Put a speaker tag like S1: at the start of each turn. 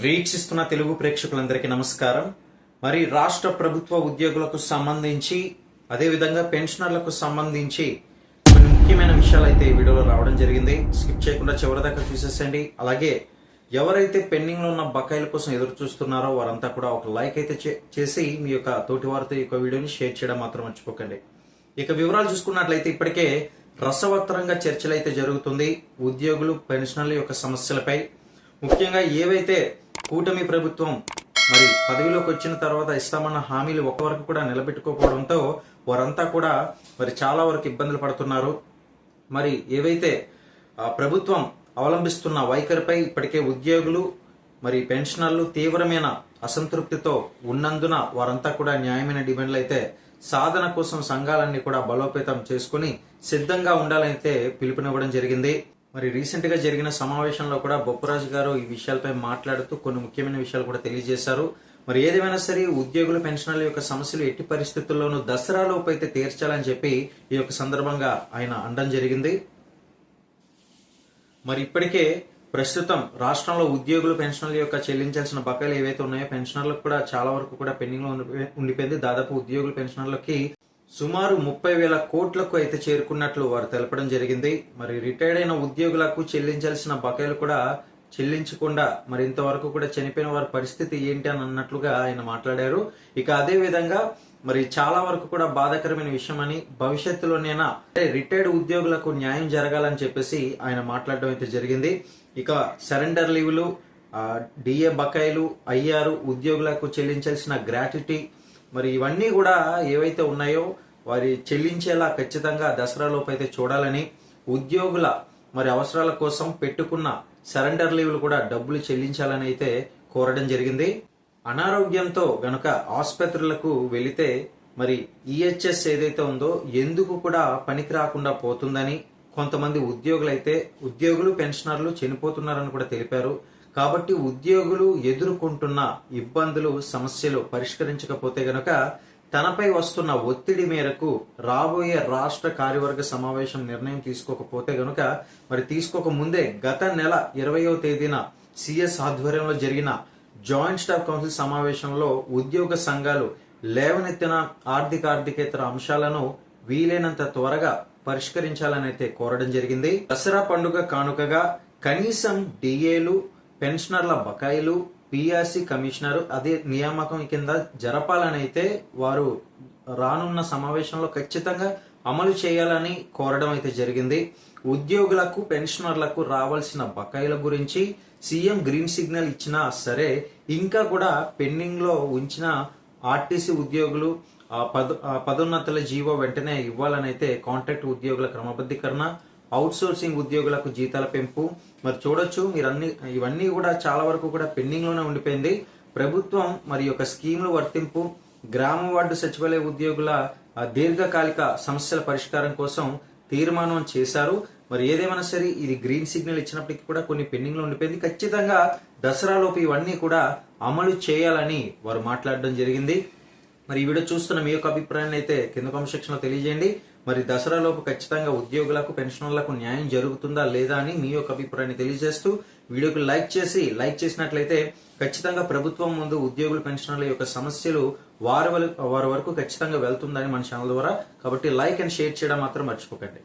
S1: వీక్షిస్తున్న తెలుగు ప్రేక్షకులందరికీ నమస్కారం. మరి రాష్ట్ర ప్రభుత్వ ఉద్యోగులకు సంబంధించి అదేవిధంగా పెన్షనర్లకు సంబంధించి కొన్ని ముఖ్యమైన విషయాలు అయితే ఈ వీడియోలో రావడం జరిగింది. స్కిప్ చేయకుండా చివరిదాకా చూసేసండి. అలాగే ఎవరైతే పెండింగ్లో ఉన్న బకాయిల కోసం ఎదురు చూస్తున్నారో వారంతా కూడా ఒక లైక్ అయితే చే- చేసి మీ యొక్క తోటి వారితో ఈ యొక్క వీడియోని షేర్ చేయడం మాత్రం మర్చిపోకండి. ఇక వివరాలు చూసుకున్నట్లయితే ఇప్పటికే రసవత్తరంగా చర్చలు అయితే జరుగుతుంది. ఉద్యోగులు పెన్షనర్ల యొక్క సమస్యలపై ముఖ్యంగా ఏవైతే కూటమి ప్రభుత్వం మరి పదవిలోకి వచ్చిన తర్వాత ఇస్తామన్న హామీలు ఒక్క వరకు కూడా నిలబెట్టుకోకపోవడంతో వారంతా కూడా మరి చాలా వరకు ఇబ్బందులు పడుతున్నారు. మరి ఏవైతే ఆ, ప్రభుత్వం అవలంబిస్తున్న వైఖరిపై ఇప్పటికే ఉద్యోగులు మరి పెన్షనర్లు తీవ్రమైన అసంతృప్తితో ఉన్నందున వారంతా కూడా న్యాయమైన డిమాండ్లు అయితే సాధన కోసం సంఘాలన్నీ కూడా బలోపేతం చేసుకుని సిద్ధంగా ఉండాలైతే పిలుపునివ్వడం జరిగింది. మరి రీసెంట్గా జరిగిన సమావేశంలో కూడా బొప్పరాజు గారు ఈ విషయాలపై మాట్లాడుతూ కొన్ని ముఖ్యమైన విషయాలు కూడా తెలియజేశారు. మరి ఏదేమైనా సరే ఉద్యోగుల పెన్షనర్ల యొక్క సమస్యలు ఎట్టి పరిస్థితుల్లోనూ దసరా లోపు అయితే తీర్చాలని చెప్పి ఈ యొక్క సందర్భంగా ఆయన అనడం జరిగింది. మరి ఇప్పటికే ప్రస్తుతం రాష్ట్రంలో ఉద్యోగులు పెన్షనర్ల యొక్క చెల్లించాల్సిన బకాయిలు ఏవైతే ఉన్నాయో పెన్షనర్లకు కూడా చాలా వరకు కూడా పెండింగ్లో ఉండిపోయింది. దాదాపు ఉద్యోగుల పెన్షనర్లకి సుమారు ముప్పై వేల కోట్లకు అయితే చేరుకున్నట్లు వారు తెలపడం జరిగింది. మరి రిటైర్డ్ అయిన ఉద్యోగులకు చెల్లించాల్సిన బకాయిలు కూడా చెల్లించకుండా మరి ఇంతవరకు కూడా చనిపోయిన వారి పరిస్థితి ఏంటి అని అన్నట్లుగా ఆయన మాట్లాడారు. ఇక అదే విధంగా మరి చాలా వరకు కూడా బాధాకరమైన విషయం అని భవిష్యత్తులోనైనా అంటే రిటైర్డ్ ఉద్యోగులకు న్యాయం జరగాలని చెప్పేసి ఆయన మాట్లాడడం అయితే జరిగింది. ఇక సరెండర్ లీవ్లు డిఏ బకాయిలు అయ్యారు ఉద్యోగులకు చెల్లించాల్సిన గ్రాట్యుటీ మరి ఇవన్నీ కూడా ఏవైతే ఉన్నాయో వారి చెల్లించేలా ఖచ్చితంగా దసరాలోపు అయితే చూడాలని ఉద్యోగుల మరి అవసరాల కోసం పెట్టుకున్న సరెండర్ లీవ్లు కూడా డబ్బులు చెల్లించాలని అయితే కోరడం జరిగింది. అనారోగ్యంతో గనుక ఆసుపత్రులకు వెళితే మరి ఈహెచ్ఎస్ ఏదైతే ఉందో ఎందుకు కూడా పనికి రాకుండా పోతుందని కొంతమంది ఉద్యోగులైతే ఉద్యోగులు పెన్షనర్లు చనిపోతున్నారని కూడా తెలిపారు. కాబట్టి ఉద్యోగులు ఎదుర్కొంటున్న ఇబ్బందులు సమస్యలు పరిష్కరించకపోతే గనక తనపై వస్తున్న ఒత్తిడి మేరకు రాబోయే రాష్ట్ర కార్యవర్గ సమావేశం నిర్ణయం తీసుకోకపోతే గనుక మరి తీసుకోక ముందే గత నెల ఇరవయో తేదీన సిఎస్ ఆధ్వర్యంలో జరిగిన జాయింట్ స్టాఫ్ కౌన్సిల్ సమావేశంలో ఉద్యోగ సంఘాలు లేవనెత్తిన ఆర్థిక ఆర్థికేతర అంశాలను వీలైనంత త్వరగా పరిష్కరించాలని అయితే కోరడం జరిగింది. దసరా పండుగ కానుకగా కనీసం డిఏలు పెన్షనర్ల బకాయిలు పిఆర్సి కమిషనర్ అదే నియామకం కింద జరపాలని అయితే వారు రానున్న సమావేశంలో ఖచ్చితంగా అమలు చేయాలని కోరడం అయితే జరిగింది. ఉద్యోగులకు పెన్షనర్లకు రావాల్సిన బకాయిల గురించి సీఎం గ్రీన్ సిగ్నల్ ఇచ్చినా సరే ఇంకా కూడా పెండింగ్లో ఉంచిన ఆర్టీసీ ఉద్యోగులు పదోన్నతుల జీవో వెంటనే ఇవ్వాలని అయితే కాంట్రాక్ట్ ఉద్యోగుల క్రమబద్ధీకరణ అవుట్ సోర్సింగ్ ఉద్యోగులకు జీతాల పెంపు. మరి చూడొచ్చు మీరు అన్ని ఇవన్నీ కూడా చాలా వరకు కూడా పెండింగ్లోనే ఉండిపోయింది. ప్రభుత్వం మరి యొక్క స్కీముల వర్తింపు గ్రామ వార్డు సచివాలయ ఉద్యోగుల దీర్ఘకాలిక సమస్యల పరిష్కారం కోసం తీర్మానం చేశారు. మరి ఏదేమైనా సరే ఇది గ్రీన్ సిగ్నల్ ఇచ్చినప్పటికీ కూడా కొన్ని పెండింగ్లో ఉండిపోయింది. ఖచ్చితంగా దసరాలోపు ఇవన్నీ కూడా అమలు చేయాలని వారు మాట్లాడడం జరిగింది. మరి ఈ వీడియో చూస్తున్న మీ యొక్క అభిప్రాయాన్ని అయితే కింద కామెంట్ సెక్షన్లో తెలియజేయండి. మరి దసరాలోపు ఖచ్చితంగా ఉద్యోగులకు పెన్షనర్లకు న్యాయం జరుగుతుందా లేదా అని మీ యొక్క అభిప్రాయాన్ని తెలియజేస్తూ వీడియోకి లైక్ చేసి లైక్ చేసినట్లయితే ఖచ్చితంగా ప్రభుత్వం ముందు ఉద్యోగులు పెన్షనర్ల యొక్క సమస్యలు వారి వారి వరకు ఖచ్చితంగా వెళ్తుందని మన ఛానల్ ద్వారా. కాబట్టి లైక్ అండ్ షేర్ చేయడం మాత్రం మర్చిపోకండి.